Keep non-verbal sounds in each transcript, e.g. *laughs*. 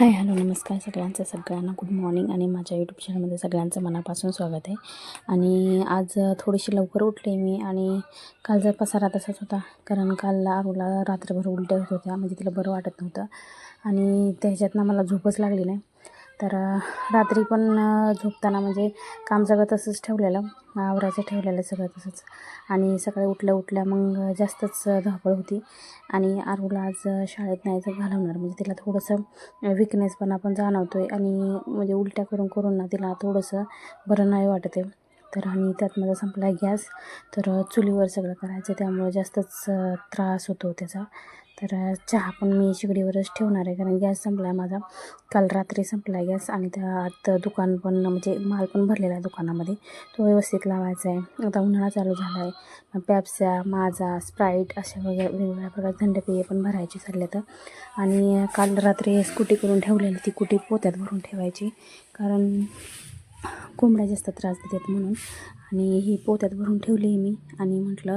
Hi hello नमस्कार सगळ्यांचं. सगळ्यांना गुड मॉर्निंग आणि माझ्या यूट्यूब चॅनलमध्ये सगळ्यांचं मनापासून स्वागत आहे. आणि आज थोडीशी लवकर उठले मी आणि कालचा पसारा तसाच होता कारण काल आरूला रात्रभर उलट्या होत होत्या म्हणजे तिला बरं वाटत नव्हतं. आणि त्याच्यातनं मला झोपच लागली नाही. तर रात्री पण झोपताना म्हणजे काम सगळं तसंच ठेवलेलं. आवराचं ठेवलेलं सगळं तसंच. आणि सकाळी उठल्या उठल्या मग जास्तच धावपळ होती. आणि आरूला आज शाळेत नाही तर घालवणार. म्हणजे तिला थोडंसं विकनेस पण आपण जाणवतो आहे आणि म्हणजे उलट्या करून करून ना तिला थोडंसं बरं नाही वाटत आहे तर आणि त्यात माझा संपला गॅस. तर चुलीवर सगळं करायचं. त्यामुळे जास्तच त्रास होतो त्याचा. तर चहा पण मी शिगडीवरच ठेवणार आहे. कारण गॅस संपला आहे माझा. काल रात्री संपला आहे गॅस. आणि त्यात दुकान पण म्हणजे माल पण भरलेला आहे दुकानामध्ये. तो व्यवस्थित लावायचा आहे आता उन्हाळा चालू झाला आहे पॅप्स्या माझा स्प्राईट अशा वगैरे वेगवेगळ्या प्रकारचे थंडपेये पण भरायचे चालले तर आणि काल रात्री स्कूटी करून ठेवलेली ती कुटी पोत्यात भरून ठेवायची. कारण कोंबड्या जास्त त्रास देतात म्हणून. आणि ही पोत्यात भरून ठेवली मी. आणि म्हटलं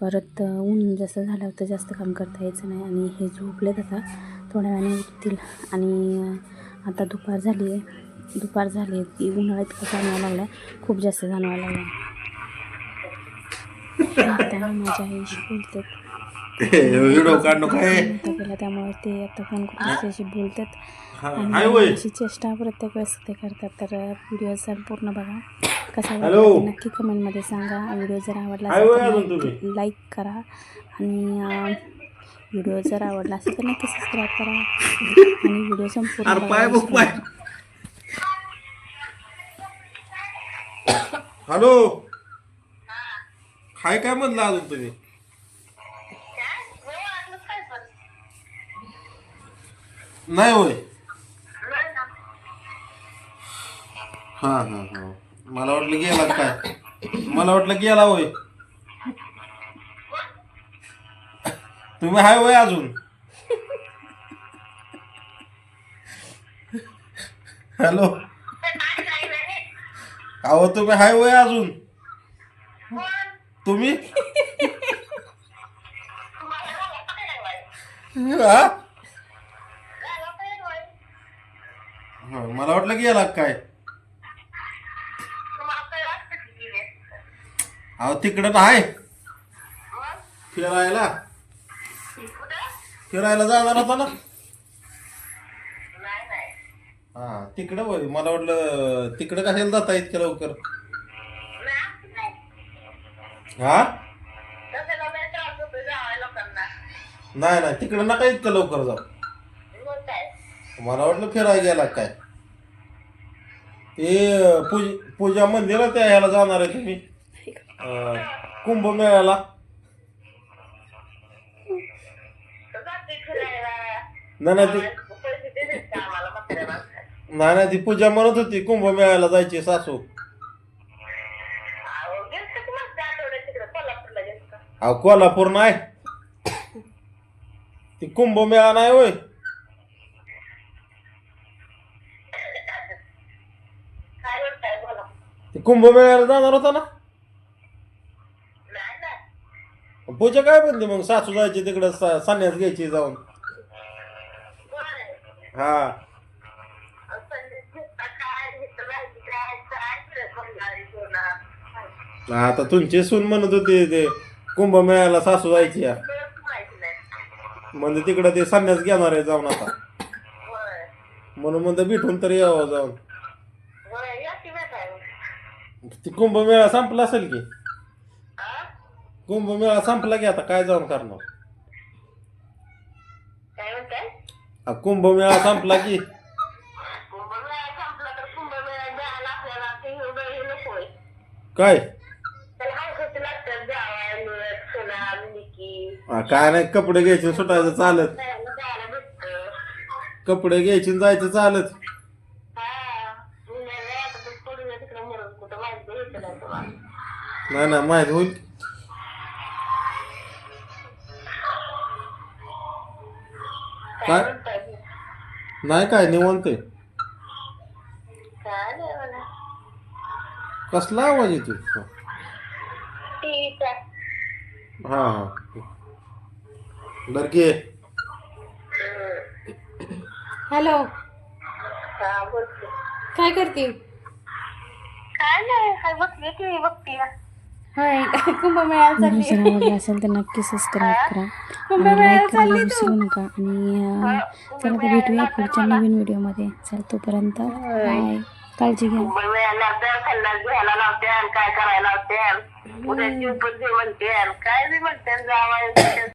परत ऊन जास्त झालं तर जास्त काम करता यायचं नाही. आणि हे झोपलेत आता थोड्या वेळाने उठतील. आणि आता दुपार झाली आहे. दुपार झाली आहे. की उन्हाळा इतका जाणवायला लागला खूप जास्त जाणवायला लागला त्या माझ्या आईशी बोलतात. *laughs* व्हिडिओ काढणं काय? केला त्यामुळे ते आता फोन करून त्याच्याशी बोलतात. हाय आणि अशी चेष्टा प्रत्येक वेळेस ते करतात. तर व्हिडिओ संपूर्ण बघा. कसा. वाटला ते नक्की कमेंटमध्ये सांगा. व्हिडिओ जर आवडला असेल तर? लाईक करा. आणि व्हिडिओ जर आवडला असेल तर नक्की सबस्क्राईब करा. आणि व्हिडिओ संपूर्ण. हॅलो हाय काय म्हणलं अजून तुम्ही? नाही होय. हा हा हा. मला वाटलं गेला काय? मला वाटलं गेला होय. तुम्ही हाय होय अजून? हॅलो. अहो तुम्ही हाय होय अजून? तुम्ही? हा? हा, मला वाटलं गेला काय? अहो तिकडं नाही फिरायला. फिरायला जाणार होता ना? हा तिकडं होय. मला वाटलं तिकडं कशाला जाता इतक्या लवकर? हा? नाही नाही तिकडं नका इतक्या लवकर जाऊ. मला वाटलं फिरायला गेला काय? ते पूज पूजा मंदिरात त्या ह्याला जाणार आहे तुम्ही. अं, कुंभमेळ्याला नाही नाही ती नाही नाही ती पूजा म्हणत होती कुंभमेळ्याला जायची सासू. अहो कोल्हापूर नाही. ती कुंभमेळा नाही होय. ती कुंभमेळ्याला जाणार होता ना? पूजा काय म्हणते मग? सासू जायची तिकडं सा- संन्यास घ्यायची जाऊन. हा. आता तुमची सून म्हणत होती ते कुंभमेळ्याला सासू जायची या. म्हणजे तिकडं ते संन्यास घेणार आहे जाऊन आता. म्हणून म्हणतं भेटून तरी यावं जाऊन. ती कुंभमेळा संपला असेल की? कुंभमेळा संपला की आता काय जाऊन करणार? काय म्हणताय? हा, कुंभमेळा संपला की? कुंभमेळा संपला तर कुंभमेळा जायला आपल्याला ते एवढं हे नकोय. काय? त्याला लागतात? सोना हा, काय नाही कपडे घ्यायचे आणि सुटायचं चालत. जायला जायला भेटतं. कपडे घ्यायचे आणि जायचं चालत हा नाही आता ते पडून तिकडे मरून कुठं माहिती घेतलं नाही ना माहीत होईल. काय? नाही काय निवंत आहे. काय नाही मला कसला आवाज येतो हा हा. बरं घे. हॅलो. हा काय करते? काय नाही काय बसली टीव्ही बघती होय कुंभमेळ्याला चालली हो. जर आवडला असेल तर नक्की सबस्क्राईब करा आणि लाईक करायला विसरू नका आणि अं, चला तर भेटूया पुढच्या नवीन व्हिडिओमध्ये चल तोपर्यंत बाय काळजी घ्या वेळा लावते खाल्ला घ्यायला लावते काय करायला लावते उद्या पण म्हणते काय बी म्हणते जावा